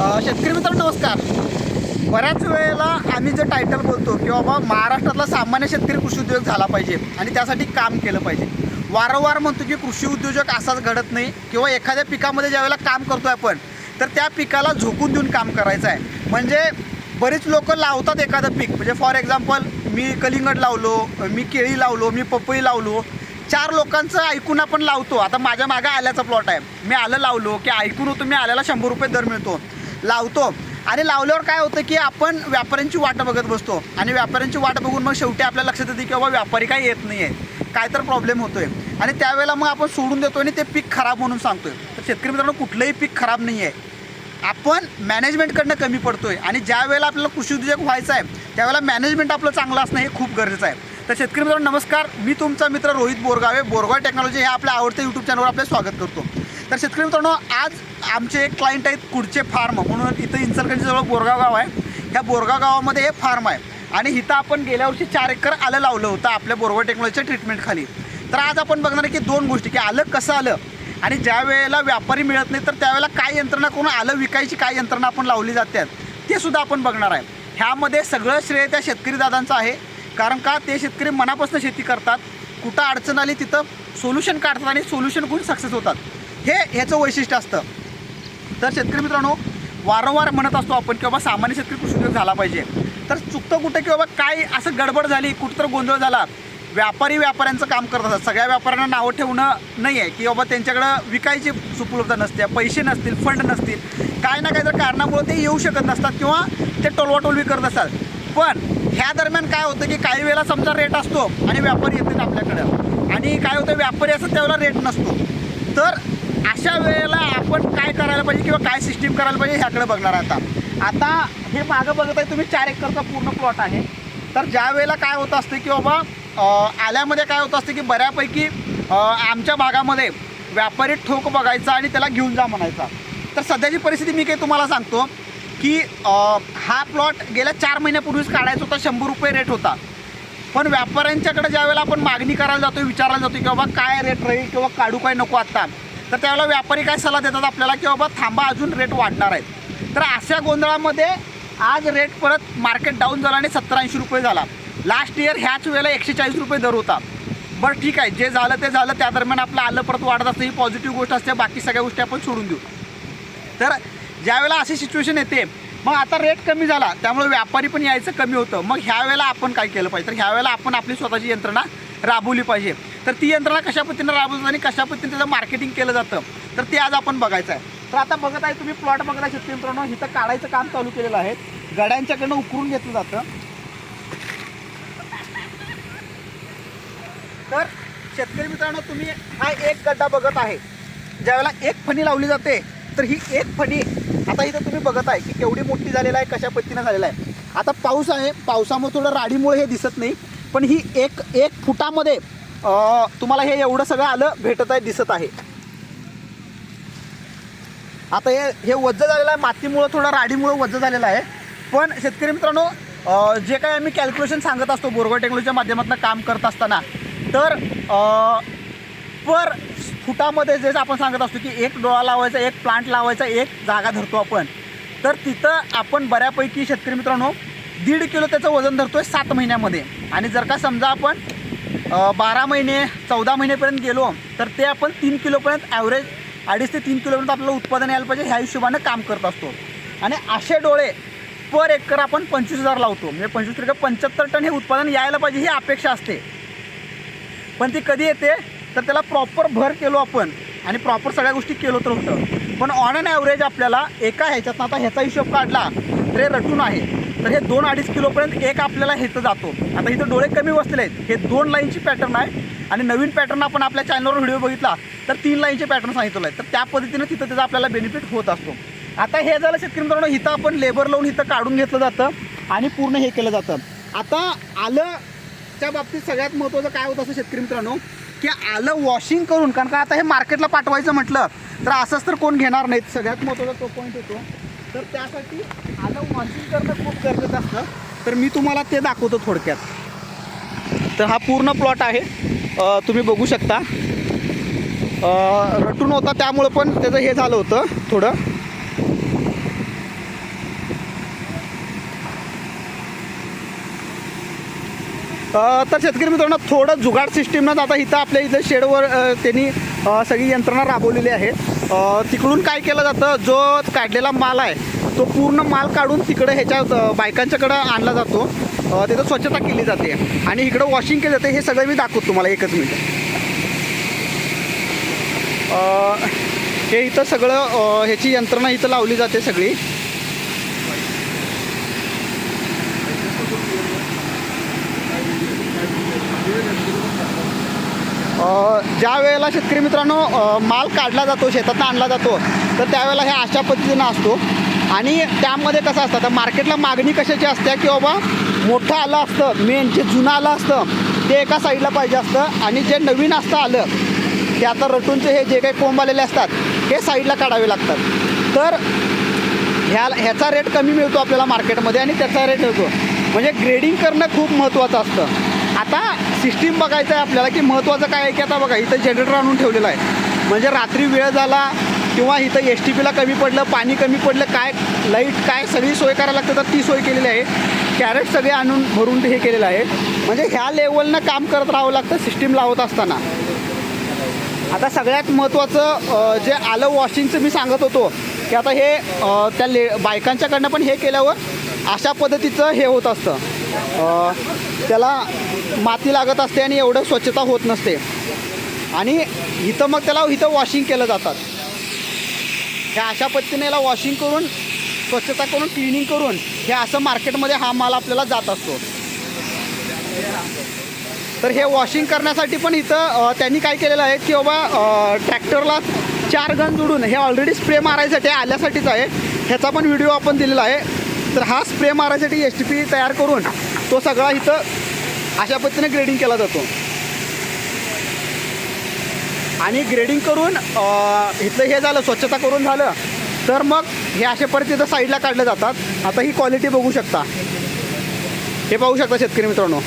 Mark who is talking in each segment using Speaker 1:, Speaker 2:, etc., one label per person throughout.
Speaker 1: शेतकरी मित्र नमस्कार. बऱ्याच वेळेला आम्ही जे टायटल बोलतो की बाबा महाराष्ट्रातला सामान्य शेतकरी कृषी उद्योग झाला पाहिजे आणि त्यासाठी काम केलं पाहिजे. वारंवार म्हणतो की कृषी उद्योजक असाच घडत नाही किंवा एखाद्या पिकामध्ये ज्यावेळेला काम करतो आपण तर त्या पिकाला झोकून देऊन काम करायचं आहे. म्हणजे बरीच लोक लावतात एखादं पीक. म्हणजे फॉर एक्झाम्पल मी कलिंगड लावलो मी केळी लावलो मी पपई लावलो. चार लोकांचं ऐकून आपण लावतो. आता माझ्या मागं आल्याचा प्लॉट आहे. मी आलं लावलो की ऐकून होतो मी आल्याला शंभर रुपये दर मिळतो. लावतो. आणि लावल्यावर काय होतं की आपण व्यापाऱ्यांची वाट बघत बसतो. आणि व्यापाऱ्यांची वाट बघून मग शेवटी आपल्या लक्षात येते की बाबा व्यापारी काय येत नाही आहे काय तर प्रॉब्लेम होतोय. आणि त्यावेळेला मग आपण सोडून देतो आणि ते पीक खराब म्हणून सांगतोय. तर शेतकरी मित्रांनो कुठलंही पीक खराब नाही आहे आपण मॅनेजमेंटकडनं कमी पडतोय. आणि ज्या वेळेला आपल्याला कृषी उद्योजक व्हायचा आहे त्यावेळेला मॅनेजमेंट आपलं चांगलं असणं हे खूप गरजेचं आहे. तर शेतकरी मित्रांनो नमस्कार. मी तुमचा मित्र रोहित बोरगावे बोरगाव टेक्नॉलॉजी हे आपल्या आवडत्या यूट्यूब चॅनलवर आपले स्वागत करतो. तर शेतकरी मित्रांनो आज आमचे एक क्लायंट आहेत कुडचे फार्म म्हणून इथं इन्सलगंजजवळ बोरगाव गाव आहे. ह्या बोरगाव गावामध्ये हे फार्म आहे. आणि इथं आपण गेल्या वर्षी चार एकर आलं लावलं होतं आपल्या बोरगाव टेक्नॉलॉजीच्या ट्रीटमेंटखाली तर आज आपण बघणार आहे की दोन गोष्टी की आलं कसं आलं आणि ज्या वेळेला व्यापारी मिळत नाही तर त्यावेळेला काय यंत्रणा करून आलं विकायची काय यंत्रणा आपण लावली जातात ते सुद्धा आपण बघणार आहे. ह्यामध्ये सगळं श्रेय त्या शेतकरी दादांचं आहे. कारण का? ते शेतकरी मनापासून शेती करतात. कुठं अडचण आली तिथं सोल्युशन काढतात आणि सोल्युशन करून सक्सेस होतात. हे ह्याचं वैशिष्ट्य असतं. तर शेतकरी मित्रांनो वारंवार म्हणत असतो आपण की बाबा सामान्य शेतकरी कृषी उद्योग झाला पाहिजे. तर चुकतं कुठं की बाबा काय असं गडबड झाली कुठं तर गोंधळ झाला व्यापारी व्यापाऱ्यांचं काम करत असतात. सगळ्या व्यापाऱ्यांना नावं ठेवणं नाही आहे की बाबा त्यांच्याकडं विकायची उपलब्ध नसते पैसे नसतील फंड नसतील काय ना काय तर कारणामुळे ते येऊ शकत नसतात किंवा ते टोलवाटोलवी करत असतात. पण ह्या दरम्यान काय होतं की काही वेळेला समजा रेट असतो आणि व्यापारी येतात आपल्याकडं. आणि काय होतं व्यापारी असं त्यावेळेला रेट नसतो. तर अशा वेळेला आपण काय करायला पाहिजे किंवा काय सिस्टीम करायला पाहिजे ह्याकडे बघणार आता. आता हे मागं बघत आहे तुम्ही चार एकरचा पूर्ण प्लॉट आहे. तर ज्या वेळेला काय होत असते की बाबा आल्यामध्ये काय होत असते की बऱ्यापैकी आमच्या भागामध्ये व्यापारी ठोक बघायचा आणि त्याला घेऊन जा म्हणायचा. तर सध्याची परिस्थिती मी काही तुम्हाला सांगतो की हा प्लॉट गेल्या चार महिन्यापूर्वीच काढायचा होता शंभर रुपये रेट होता. पण व्यापाऱ्यांच्याकडे ज्यावेळेला आपण मागणी करायला जातो विचारायला जातो की बाबा काय रेट राहील किंवा काढू काय नको आत्ता तर त्यावेळेला व्यापारी काय सल्ला देतात आपल्याला की बाबा थांबा अजून रेट वाढणार आहेत. तर अशा गोंधळामध्ये आज रेट परत मार्केट डाऊन झाला आणि सत्तर ऐंशी रुपये झाला. लास्ट इयर ह्याच वेळेला एकशे चाळीस रुपये दर होता. बरं ठीक आहे जे झालं ते झालं त्या दरम्यान आपलं आलं परत वाढत असतं ही पॉझिटिव्ह गोष्ट असते बाकी सगळ्या गोष्टी आपण सोडून देऊ. तर ज्यावेळेला अशी सिच्युएशन येते मग आता रेट कमी झाला त्यामुळे व्यापारी पण यायचं कमी होतं. मग ह्या वेळेला आपण काय केलं पाहिजे? तर ह्या वेळेला आपण आपली स्वतःची यंत्रणा राबवली पाहिजे. तर ती यंत्रणा कशा पद्धतीनं राबवतात आणि कशा पद्धतीने त्याचं मार्केटिंग केलं जातं तर ते आज आपण बघायचं आहे. तर आता बघत आहे तुम्ही प्लॉट बघत आहे शेतकरी मित्रांनो इथं काढायचं काम चालू केलेलं आहे. गड्यांच्याकडनं उकरून घेतलं जातं. तर शेतकरी मित्रांनो तुम्ही हा एक गड्डा बघत आहे. ज्यावेळेला एक फणी लावली जाते तर ही एक फणी आता इथं तुम्ही बघत आहे की केवढी मोठी झालेला आहे कशा पद्धतीनं झालेला आहे. आता पाऊस आहे पावसामुळे थोडं राडीमुळे हे दिसत नाही. पण ही एक एक फुटामध्ये तुम्हाला हे एवढं सगळं आलं भेटत आहे दिसत आहे. आता हे हे वज्ज झालेलं आहे मातीमुळं थोडं राडीमुळं वज्ज झालेलं आहे. पण शेतकरी मित्रांनो जे काही आम्ही कॅल्क्युलेशन सांगत असतो बोरगाव टेक्नॉलॉजीच्या माध्यमातून काम करत असताना तर पर फुटामध्ये जे आपण सांगत असतो की एक डोळा लावायचा एक प्लांट लावायचा एक जागा धरतो आपण. तर तिथं आपण बऱ्यापैकी शेतकरी मित्रांनो दीड किलो त्याचं वजन धरतो आहे सात महिन्यामध्ये. आणि जर का समजा आपण बारा महिने चौदा महिनेपर्यंत गेलो तर ते आपण तीन किलोपर्यंत ॲव्हरेज अडीच ते तीन किलोपर्यंत आपल्याला उत्पादन यायला पाहिजे ह्या हिशोबानं काम करत असतो. आणि असे डोळे पर एकर आपण पंचवीस हजार लावतो. म्हणजे पंचवीस टक्के पंच्याहत्तर टन हे उत्पादन यायला पाहिजे ही अपेक्षा असते. पण ती कधी येते? तर त्याला प्रॉपर भर केलो आपण. आणि प्रॉपर सगळ्या गोष्टी केलो तर होतं. पण ऑन अँड ॲव्हरेज आपल्याला एका ह्याच्यातनं आता ह्याचा हिशोब काढला तर हे रटून आहे. तर हे दोन अडीच किलोपर्यंत एक आपल्याला हेचं जातो. आता इथं डोळे कमी बसलेले आहेत. हे दोन लाईनची पॅटर्न आहे. आणि नवीन पॅटर्न आपण आपल्या चॅनलवर व्हिडिओ बघितला तर तीन लाईनचे पॅटर्न सांगितलं आहे तर त्या पद्धतीनं तिथं त्याचा आपल्याला बेनिफिट होत असतो. आता हे झालं शेतकरी मित्रांनो इथं आपण लेबर लावून इथं काढून घेतलं जातं आणि पूर्ण हे केलं जातं. आता आलंच्या बाबतीत सगळ्यात महत्त्वाचं काय होतं असं शेतकरी मित्रांनो की आलं वॉशिंग करून कारण का आता हे मार्केटला पाठवायचं म्हटलं तर असंच तर कोण घेणार नाहीत. सगळ्यात महत्त्वाचा तो पॉईंट होतो तर त्यासाठी आलं वॉशिंग करणं खूप गरजेचं असतं. तर मी तुम्हाला ते दाखवतो थोडक्यात. तर हा पूर्ण प्लॉट आहे. तुम्ही बघू शकता. रटून होता त्यामुळं पण त्याचं हे झालं होतं थोडं. तर शेतकरी मित्रांनो थोडं जुगाड सिस्टीमनं आता इथं आपल्या इथं शेडवर त्यांनी सगळी यंत्रणा राबवलेली आहे. तिकडून काय केलं जातं? जो काढलेला माल आहे तो पूर्ण माल काढून तिकडं ह्याच्या बायकांच्याकडं आणला जातो. तिथं स्वच्छता केली जाते. आणि इकडं वॉशिंग केलं जाते हे सगळं मी दाखवतो तुम्हाला एकच मिनिट. हे इथं सगळं ह्याची यंत्रणा इथं लावली जाते सगळी. ज्या वेळेला शेतकरी मित्रांनो माल काढला जातो शेतातून आणला जातो तर त्यावेळेला हे अशा पद्धतीनं असतो. आणि त्यामध्ये कसं असतं तर मार्केटला मागणी कशाची असते की बाबा मोठं आलं असतं मेन जे जुनं आलं असतं ते एका साईडला पाहिजे असतं. आणि जे नवीन असतं आलं ते आता रटूनचे हे जे काही कोंब आलेले असतात हे साईडला काढावे लागतात. तर ह्या ह्याचा रेट कमी मिळतो आपल्याला मार्केटमध्ये आणि त्याचा रेट मिळतो. म्हणजे ग्रेडिंग करणं खूप महत्त्वाचं असतं. आता सिस्टीम बघायचं आहे आपल्याला की महत्त्वाचं काय आहे की आता बघा इथं जनरेटर आणून ठेवलेलं आहे. म्हणजे रात्री वेळ झाला किंवा इथं एस टी पीला कमी पडलं पाणी कमी पडलं काय लाइट काय सगळी सोय करायला लागतं तर ती सोय केलेली आहे. कॅरेट सगळे आणून भरून हे केलेलं आहे. म्हणजे ह्या लेवलनं काम करत राहावं लागतं सिस्टीम लावत असताना. आता सगळ्यात महत्त्वाचं जे आलं वॉशिंगचं मी सांगत होतो की आता हे त्या ले बायकांच्याकडनं पण हे केल्यावर अशा पद्धतीचं हे होत असतं. त्याला माती लागत असते आणि एवढं स्वच्छता होत नसते. आणि इथं मग त्याला इथं वॉशिंग केलं जातात. ह्या अशा पद्धतीने याला वॉशिंग करून स्वच्छता करून क्लिनिंग करून हे असं मार्केटमध्ये हा माल आपल्याला जात असतो. तर हे वॉशिंग करण्यासाठी पण इथं त्यांनी काय केलेलं आहे की बाबा ट्रॅक्टरला चार गन जोडून हे ऑलरेडी स्प्रे मारायसाठी आल्यासाठीच आहे. ह्याचा पण व्हिडिओ आपण दिलेला आहे. तर हा स्प्रे मारायसाठी एस टी पी तयार करून तो सगळा इथं अशा पद्धतीने ग्रेडिंग केला जातो. आणि ग्रेडिंग करून इथलं हे झालं स्वच्छता करून झालं तर मग हे अशा परत इथं साईडला काढले जातात. आता ही क्वालिटी बघू शकता. हे पाहू शकता शेतकरी मित्रांनो.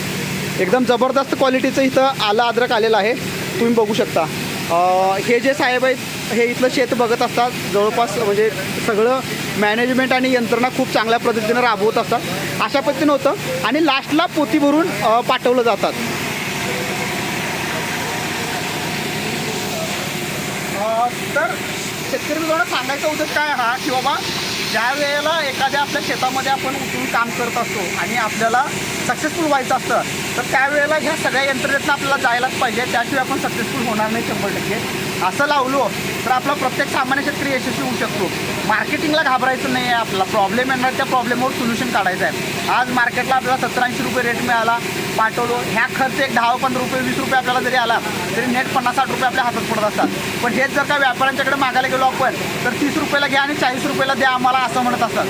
Speaker 1: एकदम जबरदस्त क्वालिटीचं इथं आलं अद्रक आलेलं आहे. तुम्ही बघू शकता. हे जे साहेब आहेत हे इथलं शेत बघत असतात. जवळपास म्हणजे सगळं मॅनेजमेंट आणि यंत्रणा खूप चांगल्या पद्धतीनं राबवत असतात. अशा पद्धतीनं होतं. आणि लास्टला पोती भरून पाठवलं जातात. तर शेतकरी मित्रांनो सांगायचा उद्देश काय हा की बाबा ज्या वेळेला एखाद्या आपल्या शेतामध्ये आपण उतरून काम करत असतो आणि आपल्याला सक्सेसफुल व्हायचं असतं तर त्यावेळेला ह्या सगळ्या यंत्रणेतनं आपल्याला जायलाच पाहिजे. त्याशिवाय आपण सक्सेसफुल होणार नाही शंभर टक्के. असं लावलो तर आपला प्रत्येक सामान्य शेतकरी यशस्वी होऊ शकतो. मार्केटिंगला घाबरायचं नाही आहे आपला प्रॉब्लेम येणार त्या प्रॉब्लेमवर सोल्युशन काढायचं आहे. आज मार्केटला आपल्याला सत्तर ऐंशी रुपये रेट मिळाला. पाठवलो. ह्या खर्च एक दहा पंधरा रुपये वीस रुपये आपल्याला जरी आला तरी नेट पन्नास साठ रुपये आपल्या हातात पडत असतात. पण हेच जर का व्यापाऱ्यांच्याकडे मागायला गेलो आपण तर तीस रुपयाला घ्या आणि चाळीस रुपयाला द्या आम्हाला असं म्हणत असतात.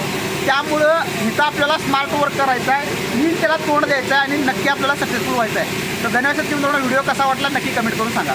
Speaker 1: त्यामुळं इथं आपल्याला स्मार्ट वर्क करायचं आहे. मी त्याला तोंड द्यायचं आहे आणि नक्की आपल्याला सक्सेसफुल व्हायचं आहे. तर धन्यवाद शेतकरी मित्रांनो व्हिडिओ कसा वाटला नक्की कमेंट करून सांगा.